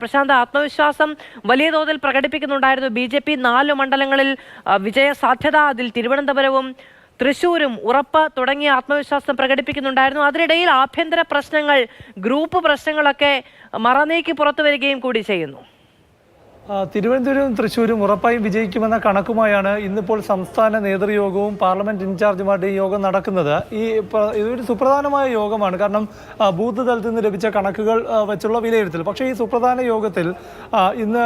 പ്രശാന്ത് ആത്മവിശ്വാസം വലിയ തോതിൽ പ്രകടിപ്പിക്കുന്നുണ്ടായിരുന്നു. ബി ജെ പി നാല് മണ്ഡലങ്ങളിൽ വിജയ സാധ്യത അതിൽ തിരുവനന്തപുരവും തൃശൂരും ഉറപ്പ് തുടങ്ങിയ ആത്മവിശ്വാസം പ്രകടിപ്പിക്കുന്നുണ്ടായിരുന്നു. അതിനിടയിൽ ആഭ്യന്തര പ്രശ്നങ്ങൾ ഗ്രൂപ്പ് പ്രശ്നങ്ങളൊക്കെ മറനീക്കി പുറത്തു വരികയും കൂടി ചെയ്യുന്നു. തിരുവനന്തപുരവും തൃശ്ശൂരും ഉറപ്പായും വിജയിക്കുമെന്ന കണക്കുമായാണ് ഇന്നിപ്പോൾ സംസ്ഥാന നേതൃയോഗവും പാർലമെന്റ് ഇൻചാർജുമാരുടെയും യോഗം നടക്കുന്നത്. ഈ ഇതൊരു സുപ്രധാനമായ യോഗമാണ്. കാരണം ബൂത്ത് തലത്തിൽ നിന്ന് ലഭിച്ച കണക്കുകൾ വെച്ചുള്ള വിലയിരുത്തൽ. പക്ഷേ ഈ സുപ്രധാന യോഗത്തിൽ ഇന്ന്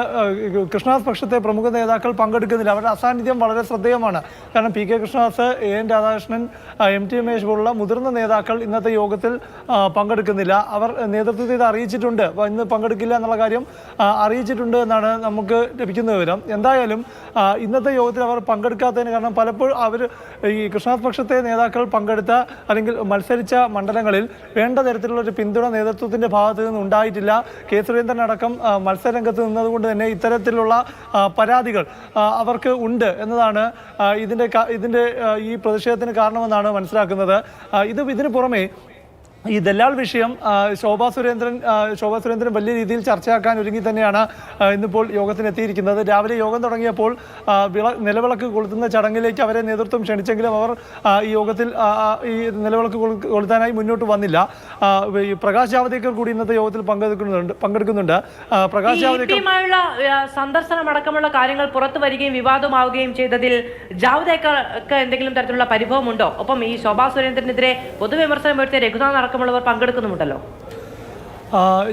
കൃഷ്ണദാസ് പക്ഷത്തെ പ്രമുഖ നേതാക്കൾ പങ്കെടുക്കുന്നില്ല. അവരുടെ അസാന്നിധ്യം വളരെ ശ്രദ്ധേയമാണ്. കാരണം P K Krishnadas A N Radhakrishnan M T Ramesh പോലുള്ള മുതിർന്ന നേതാക്കൾ ഇന്നത്തെ യോഗത്തിൽ പങ്കെടുക്കുന്നില്ല. അവർ നേതൃത്വത്തെ ഇത് അറിയിച്ചിട്ടുണ്ട്. ഇന്ന് പങ്കെടുക്കില്ല എന്നുള്ള കാര്യം അറിയിച്ചിട്ടുണ്ട് എന്നാണ് നമുക്ക് ലഭിക്കുന്ന വിവരം. എന്തായാലും ഇന്നത്തെ യോഗത്തിൽ അവർ പങ്കെടുക്കാത്തതിന് കാരണം പലപ്പോഴും അവർ ഈ കൃഷ്ണനാഥ് പക്ഷത്തെ നേതാക്കൾ പങ്കെടുത്ത അല്ലെങ്കിൽ മത്സരിച്ച മണ്ഡലങ്ങളിൽ വേണ്ട തരത്തിലുള്ള ഒരു പിന്തുണ നേതൃത്വത്തിന്റെ ഭാഗത്ത് നിന്ന് ഉണ്ടായിട്ടില്ല. കെ സുരേന്ദ്രൻ അടക്കം മത്സരരംഗത്ത് നിന്നതുകൊണ്ട് തന്നെ ഇത്തരത്തിലുള്ള പരാതികൾ അവർക്ക് ഉണ്ട് എന്നതാണ് ഇതിന്റെ ഇതിന്റെ ഈ പ്രതിഷേധത്തിന് കാരണമെന്നാണ് മനസ്സിലാക്കുന്നത്. ഇത് ഇതിന് പുറമെ ഈ ദല്ലാൾ വിഷയം ശോഭാ സുരേന്ദ്രൻ ശോഭാ സുരേന്ദ്രൻ വലിയ രീതിയിൽ ചർച്ചയാക്കാൻ ഒരുങ്ങി തന്നെയാണ് ഇന്നിപ്പോൾ യോഗത്തിനെത്തിയിരിക്കുന്നത്. രാവിലെ യോഗം തുടങ്ങിയപ്പോൾ വിള നിലവിളക്ക് കൊളുത്തുന്ന ചടങ്ങിലേക്ക് അവരെ നേതൃത്വം ക്ഷണിച്ചെങ്കിലും അവർ ഈ യോഗത്തിൽ ഈ നിലവിളക്ക് കൊളു- കൊളുത്താനായി മുന്നോട്ട് വന്നില്ല. ഈ പ്രകാശ് ജാവദേക്കർ കൂടി ഇന്നത്തെ യോഗത്തിൽ പങ്കെടുക്കുന്നുണ്ട് പങ്കെടുക്കുന്നുണ്ട്. പ്രകാശ് ജാവദേക്കർ സന്ദർശനം അടക്കമുള്ള കാര്യങ്ങൾ പുറത്തു വരികയും വിവാദമാവുകയും ചെയ്തതിൽ ജാവദേക്കർക്ക് എന്തെങ്കിലും തരത്തിലുള്ള പരിഭവമുണ്ടോ? ഒപ്പം ഈ ശോഭാ സുരേന്ദ്രനെതിരെ പൊതുവിമർശനം ഉയർത്തിയ രഘുനാഥ് അടക്കമുള്ളവർ പങ്കെടുക്കുന്നുമുണ്ടല്ലോ.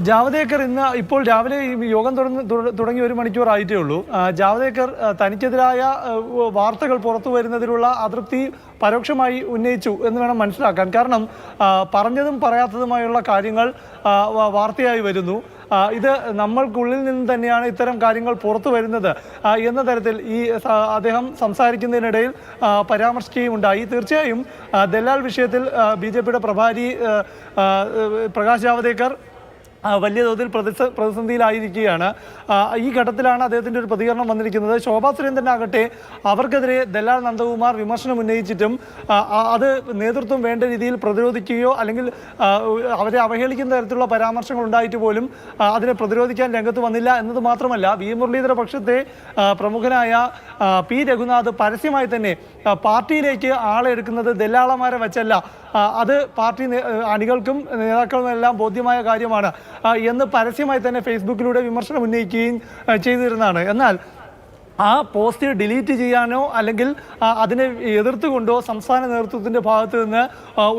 ജാവദേക്കർ ഇന്ന് ഇപ്പോൾ രാവിലെ ഈ യോഗം തുടർന്ന് തുടങ്ങി ഒരു മണിക്കൂർ ആയിട്ടേ ഉള്ളൂ. ജാവദേക്കർ തനിക്കെതിരായ വാർത്തകൾ പുറത്തു വരുന്നതിലുള്ള അതൃപ്തി പരോക്ഷമായി ഉന്നയിച്ചു എന്ന് വേണം മനസ്സിലാക്കാൻ. കാരണം പറഞ്ഞതും പറയാത്തതുമായുള്ള കാര്യങ്ങൾ വാർത്തയായി വരുന്നു. ഇത് നമ്മൾക്കുള്ളിൽ നിന്ന് തന്നെയാണ് ഇത്തരം കാര്യങ്ങൾ പുറത്തു വരുന്നത്. എന്ന തരത്തിൽ ഈ അദ്ദേഹം സംസാരിക്കുന്നതിനിടയിൽ പരാമർശിക്കുകയും ഉണ്ടായി. തീർച്ചയായും ദലാൽ വിഷയത്തിൽ ബി ജെ പിയുടെ പ്രഭാരി പ്രകാശ് ജാവദേക്കർ വലിയ തോതിൽ പ്രതിസ പ്രതിസന്ധിയിലായിരിക്കുകയാണ്. ഈ ഘട്ടത്തിലാണ് അദ്ദേഹത്തിന്റെ ഒരു പ്രതികരണം വന്നിരിക്കുന്നത്. ശോഭാ സുരേന്ദ്രനാകട്ടെ അവർക്കെതിരെ ദല്ലാൽ നന്ദകുമാർ വിമർശനം ഉന്നയിച്ചിട്ടും അത് നേതൃത്വം വേണ്ട രീതിയിൽ പ്രതിരോധിക്കുകയോ അല്ലെങ്കിൽ അവരെ അവഹേളിക്കുന്ന തരത്തിലുള്ള പരാമർശങ്ങൾ ഉണ്ടായിട്ട് പോലും അതിനെ പ്രതിരോധിക്കാൻ രംഗത്ത് വന്നില്ല എന്നത് മാത്രമല്ല വി. മുരളീധര പക്ഷത്തെ പ്രമുഖനായ പി. രഘുനാഥ് പരസ്യമായി തന്നെ പാർട്ടിയിലേക്ക് ആളെ എടുക്കുന്നത് വച്ചല്ല അത് പാർട്ടി അണികൾക്കും നേതാക്കളും എല്ലാം ബോധ്യമായ കാര്യമാണ്. എന്ന് പരസ്യമായി തന്നെ ഫേസ്ബുക്കിലൂടെ വിമർശനം ഉന്നയിക്കുകയും ചെയ്തിരുന്നതാണ്. എന്നാൽ ആ പോസ്റ്റ് ഡിലീറ്റ് ചെയ്യാനോ അല്ലെങ്കിൽ അതിനെ എതിർത്തുകൊണ്ടോ സംസ്ഥാന നേതൃത്വത്തിന്റെ ഭാഗത്തു നിന്ന്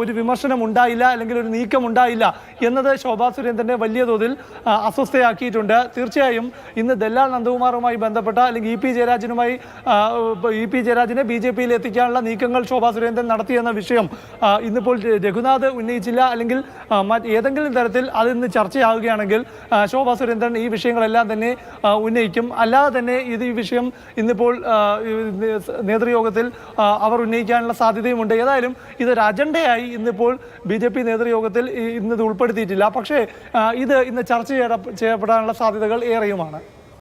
ഒരു വിമർശനം ഉണ്ടായില്ല അല്ലെങ്കിൽ ഒരു നീക്കം ഉണ്ടായില്ല എന്നത് ശോഭാ സുരേന്ദ്രനെ വലിയ തോതിൽ അസ്വസ്ഥയാക്കിയിട്ടുണ്ട്. തീർച്ചയായും ഇന്ന് ദല്ലാൽ നന്ദകുമാറുമായി ബന്ധപ്പെട്ട അല്ലെങ്കിൽ ഇ പി ജയരാജനുമായി ഇ പി ജയരാജനെ ബി ജെ പിയിൽ എത്തിക്കാനുള്ള നീക്കങ്ങൾ ശോഭാ സുരേന്ദ്രൻ നടത്തിയെന്ന വിഷയം ഇന്നിപ്പോൾ രഘുനാഥ് ഉന്നയിച്ചില്ല അല്ലെങ്കിൽ ഏതെങ്കിലും തരത്തിൽ അതിന്ന് ചർച്ചയാവുകയാണെങ്കിൽ ശോഭാ സുരേന്ദ്രൻ ഈ വിഷയങ്ങളെല്ലാം തന്നെ ഉന്നയിക്കും. അല്ലാതെ തന്നെ ഇത് ഈ വിഷയം ഇന്നിപ്പോൾ നേതൃയോഗത്തിൽ അവർ ഉന്നയിക്കാനുള്ള സാധ്യതയുമുണ്ട്. ഏതായാലും ഇതൊരു അജണ്ടയായി ഇന്നിപ്പോൾ ബി ജെ പി നേതൃയോഗത്തിൽ ഇന്നത് ഉൾപ്പെടുത്തിയിട്ടില്ല. പക്ഷേ ഇത് ഇന്ന് ചർച്ച ചെയ്യപ്പെടാനുള്ള സാധ്യതകൾ ഏറെയുമാണ്.